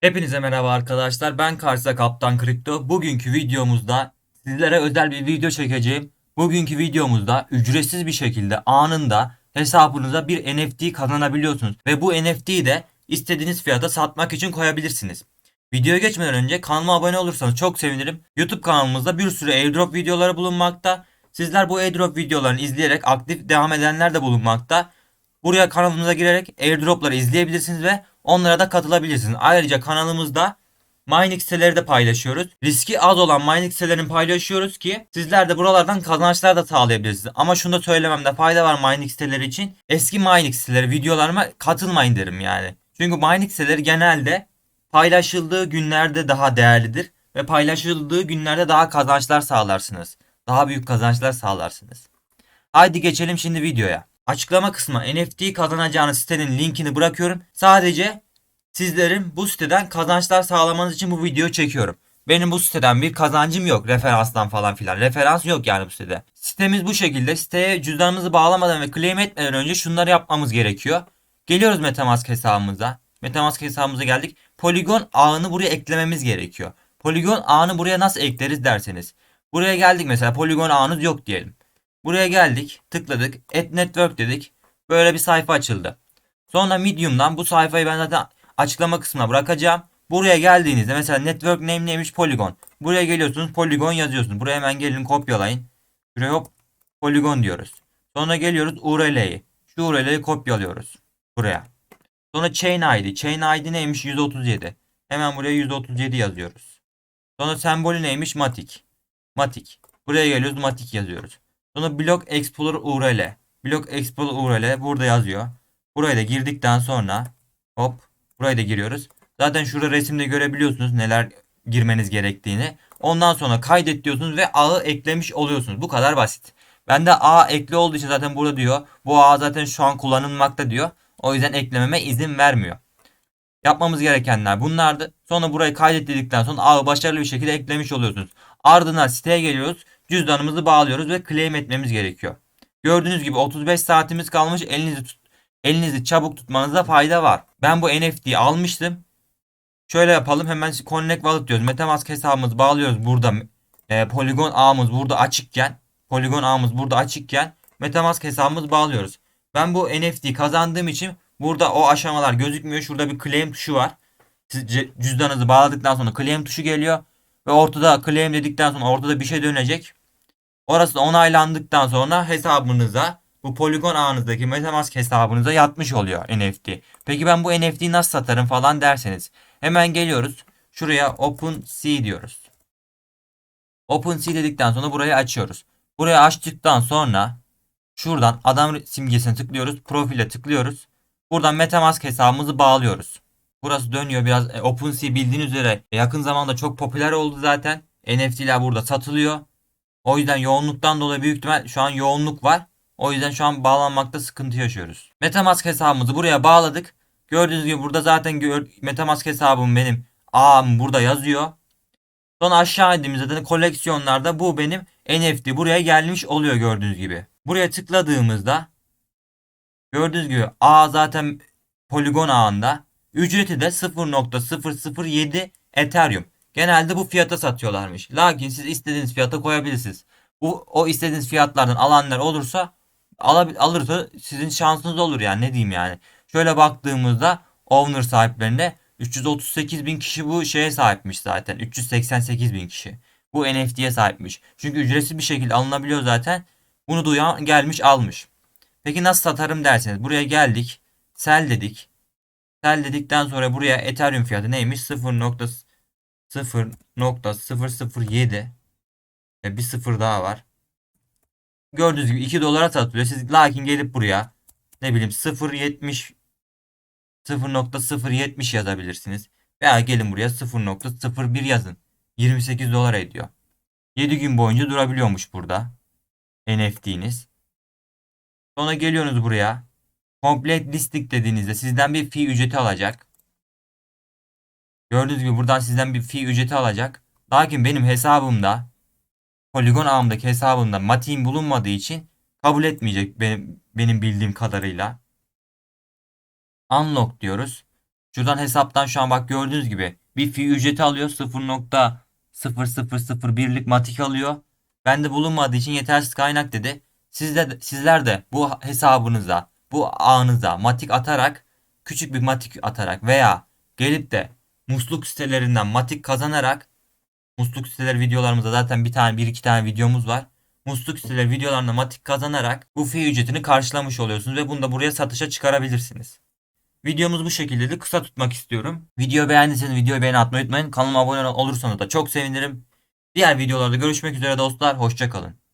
Hepinize merhaba arkadaşlar. Ben Karsa Kaptan Kripto. Bugünkü videomuzda sizlere özel bir video çekeceğim. Bugünkü videomuzda ücretsiz bir şekilde anında hesabınıza bir NFT kazanabiliyorsunuz. Ve bu NFT'yi de istediğiniz fiyata satmak için koyabilirsiniz. Videoya geçmeden önce kanalıma abone olursanız çok sevinirim. YouTube kanalımızda bir sürü airdrop videoları bulunmakta. Sizler bu airdrop videolarını izleyerek aktif devam edenler de bulunmakta. Buraya kanalımıza girerek airdropları izleyebilirsiniz ve onlara da katılabilirsiniz. Ayrıca kanalımızda mining siteleri de paylaşıyoruz. Riski az olan mining sitelerini paylaşıyoruz ki sizler de buralardan kazançlar da sağlayabilirsiniz. Ama şunu da söylememde fayda var mining siteleri için. Eski mining siteleri videolarıma katılmayın derim yani. Çünkü mining siteleri genelde paylaşıldığı günlerde daha değerlidir ve paylaşıldığı günlerde daha kazançlar sağlarsınız. Daha büyük kazançlar sağlarsınız. Haydi geçelim şimdi videoya. Açıklama kısmına NFT kazanacağınız sitenin linkini bırakıyorum. Sadece sizlerin bu siteden kazançlar sağlamanız için bu videoyu çekiyorum. Benim bu siteden bir kazancım yok referanstan falan filan. Referans yok yani bu sitede. Sitemiz bu şekilde. Siteye cüzdanımızı bağlamadan ve claim etmeden önce şunları yapmamız gerekiyor. Geliyoruz Metamask hesabımıza. Metamask hesabımıza geldik. Polygon ağını buraya eklememiz gerekiyor. Polygon ağını buraya nasıl ekleriz derseniz. Buraya geldik mesela Polygon ağınız yok diyelim. Buraya geldik, tıkladık, Add Network dedik. Böyle bir sayfa açıldı. Sonra Medium'dan bu sayfayı ben zaten açıklama kısmına bırakacağım. Buraya geldiğinizde mesela network name neymiş Polygon. Buraya geliyorsunuz Polygon yazıyorsunuz. Buraya hemen gelin kopyalayın. Şuraya hop Polygon diyoruz. Sonra geliyoruz URL'yi. Şu URL'yi kopyalıyoruz. Buraya. Sonra chain ID. Chain ID neymiş? 137. Hemen buraya 137 yazıyoruz. Sonra sembolü neymiş? Matic. Matic. Buraya geliyoruz Matic yazıyoruz. Sonra Block Explorer URL. Block Explorer URL burada yazıyor. Buraya da girdikten sonra hop buraya da giriyoruz. Zaten şurada resimde görebiliyorsunuz neler girmeniz gerektiğini. Ondan sonra kaydet diyorsunuz ve ağı eklemiş oluyorsunuz. Bu kadar basit. Ben de ağ ekli olduğu için zaten burada diyor. Bu ağ zaten şu an kullanılmakta diyor. O yüzden eklememe izin vermiyor. Yapmamız gerekenler bunlardı. Sonra burayı kaydet dedikten sonra ağı başarılı bir şekilde eklemiş oluyorsunuz. Ardından siteye geliyoruz. Cüzdanımızı bağlıyoruz ve claim etmemiz gerekiyor. Gördüğünüz gibi 35 saatimiz kalmış. Elinizi tut elinizi çabuk tutmanıza fayda var. Ben bu NFT'yi almıştım. Şöyle yapalım. Hemen Connect Wallet diyoruz. Metamask hesabımızı bağlıyoruz burada. E, Polygon ağımız burada açıkken. Polygon ağımız burada açıkken. Metamask hesabımızı bağlıyoruz. Ben bu NFT kazandığım için burada o aşamalar gözükmüyor. Şurada bir claim tuşu var. Siz cüzdanınızı bağladıktan sonra claim tuşu geliyor. Ve ortada claim dedikten sonra ortada bir şey dönecek. Orası onaylandıktan sonra hesabınıza bu Polygon ağınızdaki Metamask hesabınıza yatmış oluyor NFT. Peki ben bu NFT'yi nasıl satarım falan derseniz. Hemen geliyoruz. Şuraya OpenSea diyoruz. OpenSea dedikten sonra burayı açıyoruz. Burayı açtıktan sonra şuradan adam simgesine tıklıyoruz. Profile tıklıyoruz. Buradan Metamask hesabımızı bağlıyoruz. Burası dönüyor biraz. E, OpenSea bildiğiniz üzere yakın zamanda çok popüler oldu zaten. NFT'ler burada satılıyor. O yüzden yoğunluktan dolayı büyük ihtimal şu an yoğunluk var. O yüzden şu an bağlanmakta sıkıntı yaşıyoruz. Metamask hesabımızı buraya bağladık. Gördüğünüz gibi burada zaten Metamask hesabım benim ağım burada yazıyor. Sonra aşağı indiğimizde de koleksiyonlarda bu benim NFT buraya gelmiş oluyor gördüğünüz gibi. Buraya tıkladığımızda gördüğünüz gibi ağ zaten poligon ağında. Ücreti de 0.007 Ethereum. Genelde bu fiyata satıyorlarmış. Lakin siz istediğiniz fiyata koyabilirsiniz. Bu o istediğiniz fiyatlardan alanlar olursa alab alırsa sizin şansınız olur yani ne diyeyim yani. Şöyle baktığımızda owner sahiplerinde 338 bin kişi bu şeye sahipmiş zaten. 388 bin kişi. Bu NFT'ye sahipmiş. Çünkü ücretsiz bir şekilde alınabiliyor zaten. Bunu duyan gelmiş almış. Peki nasıl satarım derseniz buraya geldik. Sell dedik. Sell dedikten sonra buraya Ethereum fiyatı neymiş? 0.007 e, bir sıfır daha var. Gördüğünüz gibi 2 dolara satılıyor. Siz lakin gelip buraya ne bileyim 0.70 0.070 yazabilirsiniz. Veya gelin buraya 0.01 yazın. 28 dolar ediyor. 7 gün boyunca durabiliyormuş burada. NFT'niz. Sonra geliyorsunuz buraya. Complete listing dediğinizde sizden bir fee ücreti alacak. Gördüğünüz gibi buradan sizden bir fee ücreti alacak. Lakin benim hesabımda Polygon ağımdaki hesabımda Matik'in bulunmadığı için kabul etmeyecek benim, benim bildiğim kadarıyla. Unlock diyoruz. Şuradan hesaptan şu an bak gördüğünüz gibi bir fi ücreti alıyor 0.0001'lik matik alıyor. Bende bulunmadığı için yetersiz kaynak dedi. Siz de, sizler de bu hesabınıza, bu ağınıza matik atarak, küçük bir matik atarak veya gelip de musluk sitelerinden matik kazanarak musluk siteleri videolarımızda zaten bir tane bir iki tane videomuz var. Musluk siteleri videolarında matik kazanarak bu fi ücretini karşılamış oluyorsunuz ve bunu da buraya satışa çıkarabilirsiniz. Videomuz bu şekildeydi. Kısa tutmak istiyorum. Video beğendiyseniz videoyu beğeni atmayı unutmayın. Kanalıma abone olursanız da çok sevinirim. Diğer videolarda görüşmek üzere dostlar. Hoşçakalın.